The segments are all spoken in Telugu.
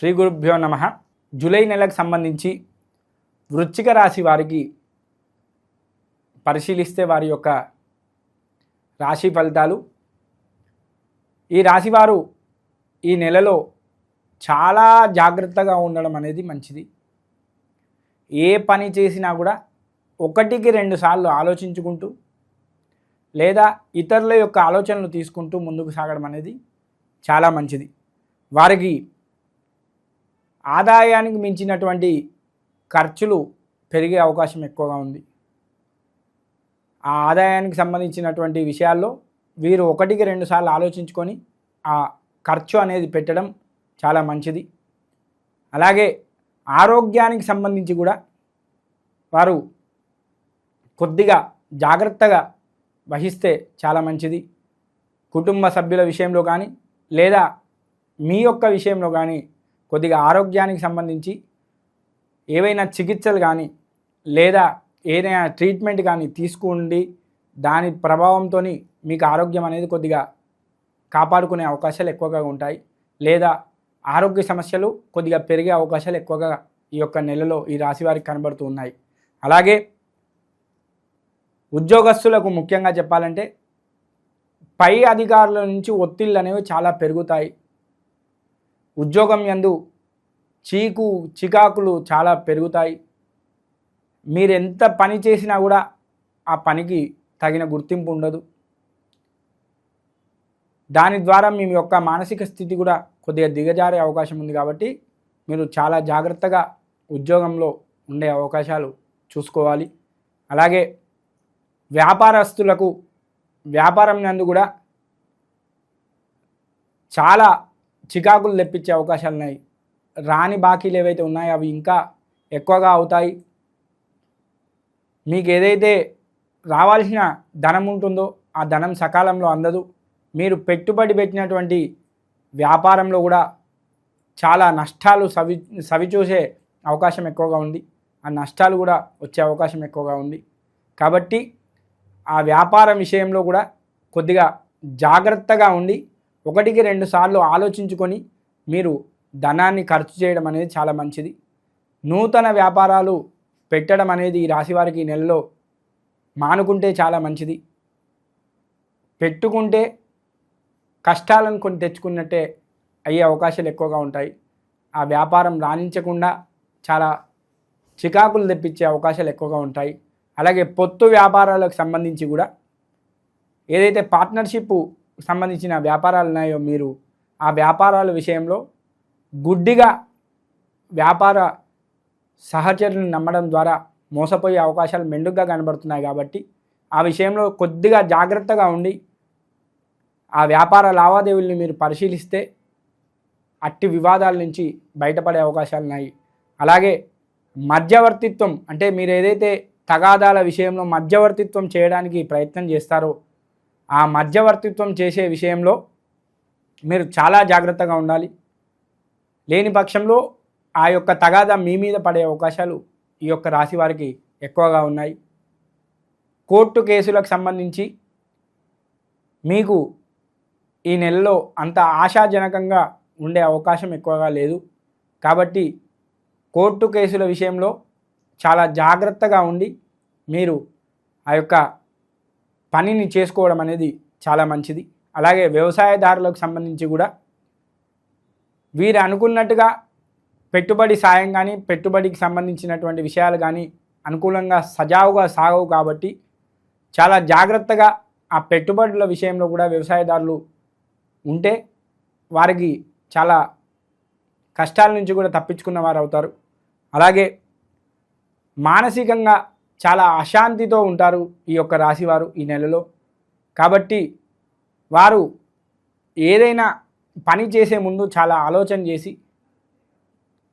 శ్రీ గురుభ్యో నమ. జూలై నెలకు సంబంధించి వృశ్చిక రాశి వారికి పరిశీలిస్తే వారి యొక్క రాశి ఫలితాలు. ఈ రాశివారు ఈ నెలలో చాలా జాగ్రత్తగా ఉండడం అనేది మంచిది. ఏ పని చేసినా కూడా ఒకటికి రెండు సార్లు ఆలోచించుకుంటూ లేదా ఇతరుల యొక్క ఆలోచనలు తీసుకుంటూ ముందుకు సాగడం అనేది చాలా మంచిది. వారికి ఆదాయానికి మించినటువంటి ఖర్చులు పెరిగే అవకాశం ఎక్కువగా ఉంది. ఆ ఆదాయానికి సంబంధించినటువంటి విషయాల్లో వీరు ఒకటికి రెండు సార్లు ఆలోచించుకొని ఆ ఖర్చు అనేది పెట్టడం చాలా మంచిది. అలాగే ఆరోగ్యానికి సంబంధించి కూడా వారు కొద్దిగా జాగ్రత్తగా వహిస్తే చాలా మంచిది. కుటుంబ సభ్యుల విషయంలో కానీ లేదా మీ యొక్క విషయంలో కానీ కొద్దిగా ఆరోగ్యానికి సంబంధించి ఏవైనా చికిత్సలు కానీ లేదా ఏదైనా ట్రీట్మెంట్ కానీ తీసుకుండి దాని ప్రభావంతో మీకు ఆరోగ్యం అనేది కొద్దిగా కాపాడుకునే అవకాశాలు ఎక్కువగా ఉంటాయి. లేదా ఆరోగ్య సమస్యలు కొద్దిగా పెరిగే అవకాశాలు ఎక్కువగా ఈ యొక్క నెలలో ఈ రాశి వారికి కనబడుతూ ఉన్నాయి. అలాగే ఉద్యోగస్తులకు ముఖ్యంగా చెప్పాలంటే పై అధికారుల నుంచి ఒత్తిళ్ళు అనేవి చాలా పెరుగుతాయి. ఉద్యోగం యందు చీకు చికాకులు చాలా పెరుగుతాయి. మీరు ఎంత పని చేసినా కూడా ఆ పనికి తగిన గుర్తింపు ఉండదు. దాని ద్వారా మీ యొక్క మానసిక స్థితి కూడా కొద్దిగా దిగజారే అవకాశం ఉంది కాబట్టి మీరు చాలా జాగ్రత్తగా ఉద్యోగంలో ఉండే అవకాశాలు చూసుకోవాలి. అలాగే వ్యాపారస్తులకు వ్యాపారం నందు కూడా చాలా చికాకులు తెప్పించే అవకాశాలు ఉన్నాయి. రాని బాకీలు ఏవైతే ఉన్నాయో అవి ఇంకా ఎక్కువగా అవుతాయి. మీకు ఏదైతే రావాల్సిన ధనం ఉంటుందో ఆ ధనం సకాలంలో అందదు. మీరు పెట్టుబడి పెట్టినటువంటి వ్యాపారంలో కూడా చాలా నష్టాలు సవి సవిచూసే అవకాశం ఎక్కువగా ఉంది. ఆ నష్టాలు కూడా వచ్చే అవకాశం ఎక్కువగా ఉంది. కాబట్టి ఆ వ్యాపారం విషయంలో కూడా కొద్దిగా జాగ్రత్తగా ఉండి ఒకటికి రెండు సార్లు ఆలోచించుకొని మీరు ధనాన్ని ఖర్చు చేయడం అనేది చాలా మంచిది. నూతన వ్యాపారాలు పెట్టడం అనేది ఈ రాశివారికి నెలలో మానుకుంటే చాలా మంచిది. పెట్టుకుంటే కష్టాలను కొన్ని తెచ్చుకున్నట్టే అయ్యే అవకాశాలు ఎక్కువగా ఉంటాయి. ఆ వ్యాపారం రాణించకుండా చాలా చికాకులు తెప్పించే అవకాశాలు ఎక్కువగా ఉంటాయి. అలాగే పొత్తు వ్యాపారాలకు సంబంధించి కూడా ఏదైతే పార్ట్నర్షిప్ సంబంధించిన వ్యాపారాలు ఉన్నాయో మీరు ఆ వ్యాపారాల విషయంలో గుడ్డిగా వ్యాపార సహచరులను నమ్మడం ద్వారా మోసపోయే అవకాశాలు మెండుగా కనబడుతున్నాయి కాబట్టి ఆ విషయంలో కొద్దిగా జాగ్రత్తగా ఉండి ఆ వ్యాపార లావాదేవీలను మీరు పరిశీలిస్తే అట్టి వివాదాల నుంచి బయటపడే అవకాశాలు ఉన్నాయి. అలాగే మధ్యవర్తిత్వం అంటే మీరు ఏదైతే తగాదాల విషయంలో మధ్యవర్తిత్వం చేయడానికి ప్రయత్నం చేస్తారో ఆ మధ్యవర్తిత్వం చేసే విషయంలో మీరు చాలా జాగ్రత్తగా ఉండాలి. లేని పక్షంలో ఆ యొక్క తగాదా మీ మీద పడే అవకాశాలు ఈ యొక్క రాశి వారికి ఎక్కువగా ఉన్నాయి. కోర్టు కేసులకు సంబంధించి మీకు ఈ నెలలో అంత ఆశాజనకంగా ఉండే అవకాశం ఎక్కువగా లేదు. కాబట్టి కోర్టు కేసుల విషయంలో చాలా జాగ్రత్తగా ఉండి మీరు ఆ యొక్క పనిని చేసుకోవడం అనేది చాలా మంచిది. అలాగే వ్యవసాయదారులకు సంబంధించి కూడా వీరు అనుకున్నట్టుగా పెట్టుబడి సాయం కానీ పెట్టుబడికి సంబంధించినటువంటి విషయాలు కానీ అనుకూలంగా సజావుగా సాగవు కాబట్టి చాలా జాగ్రత్తగా ఆ పెట్టుబడుల విషయంలో కూడా వ్యవసాయదారులు ఉంటే వారికి చాలా కష్టాల నుంచి కూడా తప్పించుకున్న వారు అవుతారు అలాగే మానసికంగా చాలా అశాంతితో ఉంటారు ఈ యొక్క రాశివారు ఈ నెలలో. కాబట్టి వారు ఏదైనా పని చేసే ముందు చాలా ఆలోచన చేసి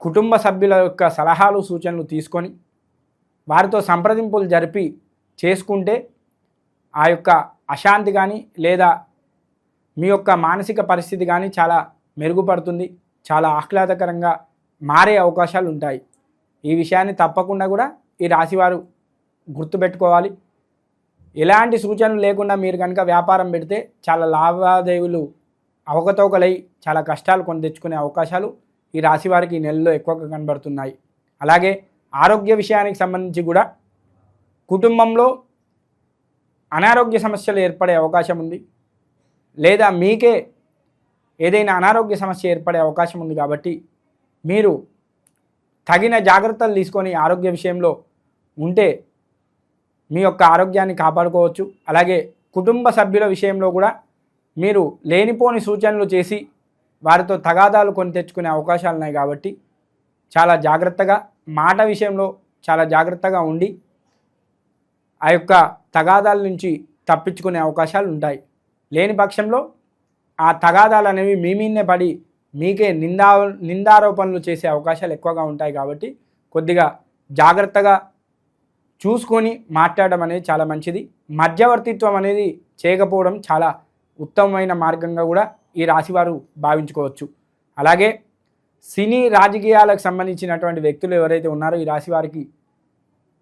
కుటుంబ సభ్యుల యొక్క సలహాలు సూచనలు తీసుకొని వారితో సంప్రదింపులు జరిపి చేసుకుంటే ఆ యొక్క అశాంతి కానీ లేదా మీ యొక్క మానసిక పరిస్థితి కానీ చాలా మెరుగుపడుతుంది చాలా ఆహ్లాదకరంగా మారే అవకాశాలు ఉంటాయి. ఈ విషయాన్ని తప్పకుండా కూడా ఈ రాశివారు గుర్తుపెట్టుకోవాలి. ఎలాంటి సూచనలు లేకుండా మీరు కనుక వ్యాపారం పెడితే చాలా లావాదేవీలు అవకతవకలై చాలా కష్టాలు కొని తెచ్చుకునే అవకాశాలు ఈ రాశి వారికి ఈ నెలలో ఎక్కువగా కనబడుతున్నాయి. అలాగే ఆరోగ్య విషయానికి సంబంధించి కూడా కుటుంబంలో అనారోగ్య సమస్యలు ఏర్పడే అవకాశం ఉంది. లేదా మీకే ఏదైనా అనారోగ్య సమస్య ఏర్పడే అవకాశం ఉంది కాబట్టి మీరు తగిన జాగ్రత్తలు తీసుకొని ఆరోగ్య విషయంలో ఉంటే మీ యొక్క ఆరోగ్యాన్ని కాపాడుకోవచ్చు. అలాగే కుటుంబ సభ్యుల విషయంలో కూడా మీరు లేనిపోని సూచనలు చేసి వారితో తగాదాలు కొని తెచ్చుకునే అవకాశాలు ఉన్నాయి కాబట్టి చాలా జాగ్రత్తగా మాట విషయంలో చాలా జాగ్రత్తగా ఉండి ఆ యొక్క తగాదాల నుంచి తప్పించుకునే అవకాశాలు ఉంటాయి. లేని పక్షంలో ఆ తగాదాలు అనేవి మీ మీదనే పడి మీకే నిందా నిందారోపణలు చేసే అవకాశాలు ఎక్కువగా ఉంటాయి కాబట్టి కొద్దిగా జాగ్రత్తగా చూసుకొని మాట్లాడడం అనేది చాలా మంచిది. మధ్యవర్తిత్వం అనేది చేయకపోవడం చాలా ఉత్తమమైన మార్గంగా కూడా ఈ రాశివారు భావించుకోవచ్చు. అలాగే సినీ రాజకీయాలకు సంబంధించినటువంటి వ్యక్తులు ఎవరైతే ఉన్నారో ఈ రాశి వారికి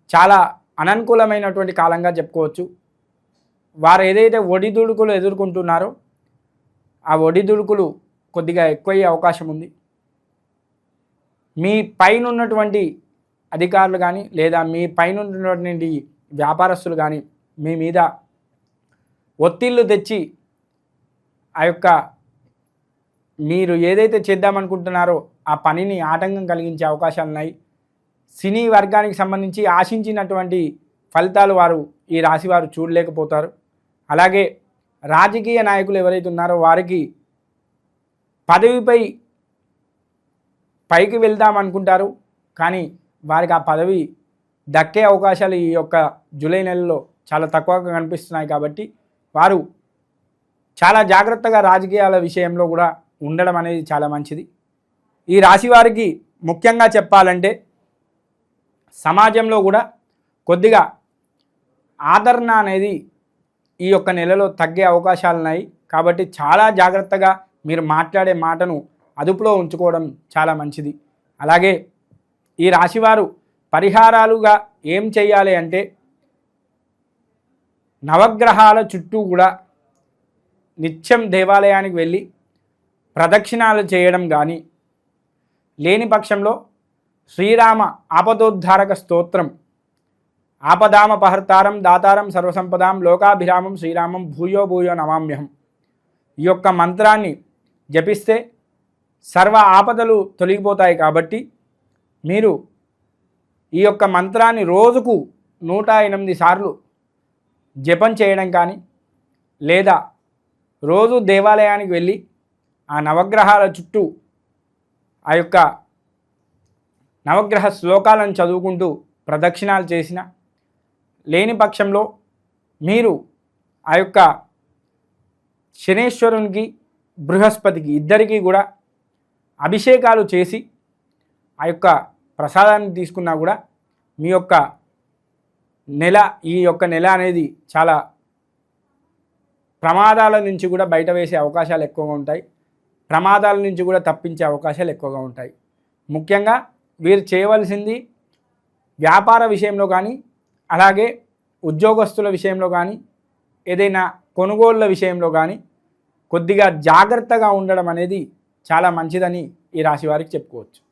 చాలా అననుకూలమైనటువంటి కాలంగా చెప్పుకోవచ్చు. వారు ఏదైతే ఒడిదుడుకులు ఎదుర్కొంటున్నారో ఆ ఒడిదుడుకులు కొద్దిగా ఎక్కువయ్యే అవకాశం ఉంది. మీ పైన ఉన్నటువంటి అధికారులు కానీ లేదా మీ పైన ఉన్నటువంటి వ్యాపారస్తులు కానీ మీ మీద ఒత్తిళ్ళు తెచ్చి ఆ యొక్క మీరు ఏదైతే చేద్దామనుకుంటున్నారో ఆ పనిని ఆటంకం కలిగించే అవకాశాలు ఉన్నాయి. సినీ వర్గానికి సంబంధించి ఆశించినటువంటి ఫలితాలు వారు ఈ రాశి వారు చూడలేకపోతారు. అలాగే రాజకీయ నాయకులు ఎవరైతే ఉన్నారో వారికి పదవిపై పైకి వెళ్దాం అనుకుంటారు కానీ వారికి ఆ పదవి దక్కే అవకాశాలు ఈ యొక్క జూలై నెలలో చాలా తక్కువగా కనిపిస్తున్నాయి కాబట్టి వారు చాలా జాగ్రత్తగా రాజకీయాల విషయంలో కూడా ఉండడం అనేది చాలా మంచిది. ఈ రాశి వారికి ముఖ్యంగా చెప్పాలంటే సమాజంలో కూడా కొద్దిగా ఆదరణ అనేది ఈ యొక్క నెలలో తగ్గే అవకాశాలు ఉన్నాయి. కాబట్టి చాలా జాగ్రత్తగా మీరు మాట్లాడే మాటను అదుపులో ఉంచుకోవడం చాలా మంచిది. అలాగే ఈ రాశివారు పరిహారాలుగా ఏం చేయాలి అంటే నవగ్రహాల చుట్టూ కూడా నిత్యం దేవాలయానికి వెళ్ళి ప్రదక్షిణాలు చేయడం కానీ లేని పక్షంలో శ్రీరామ ఆపదోద్ధారక స్తోత్రం ఆపదామపహర్తారం దాతారం సర్వసంపదాం లోకాభిరామం శ్రీరామం భూయో భూయో నమామ్యహం ఈ యొక్క మంత్రాన్ని జపిస్తే సర్వ ఆపదలు తొలగిపోతాయి కాబట్టి మీరు ఈ యొక్క మంత్రాన్ని రోజుకు నూట ఎనిమిది సార్లు జపం చేయడం కానీ లేదా రోజు దేవాలయానికి వెళ్ళి ఆ నవగ్రహాల చుట్టూ ఆ యొక్క నవగ్రహ శ్లోకాలను చదువుకుంటూ ప్రదక్షిణాలు చేసిన లేని పక్షంలో మీరు ఆ యొక్క శనేశ్వరునికి బృహస్పతికి ఇద్దరికీ కూడా అభిషేకాలు చేసి ఆ యొక్క ప్రసాదాన్ని తీసుకున్నా కూడా మీ యొక్క నెల ఈ యొక్క నెల అనేది చాలా ప్రమాదాల నుంచి కూడా బయట వేసే అవకాశాలు ఎక్కువగా ఉంటాయి. ప్రమాదాల నుంచి కూడా తప్పించే అవకాశాలు ఎక్కువగా ఉంటాయి. ముఖ్యంగా వీరు చేయవలసింది వ్యాపార విషయంలో కానీ అలాగే ఉద్యోగస్తుల విషయంలో కానీ ఏదైనా కొనుగోళ్ళ విషయంలో కానీ కొద్దిగా జాగ్రత్తగా ఉండడం అనేది చాలా మంచిదని ఈ రాశి వారికి చెప్పుకోవచ్చు.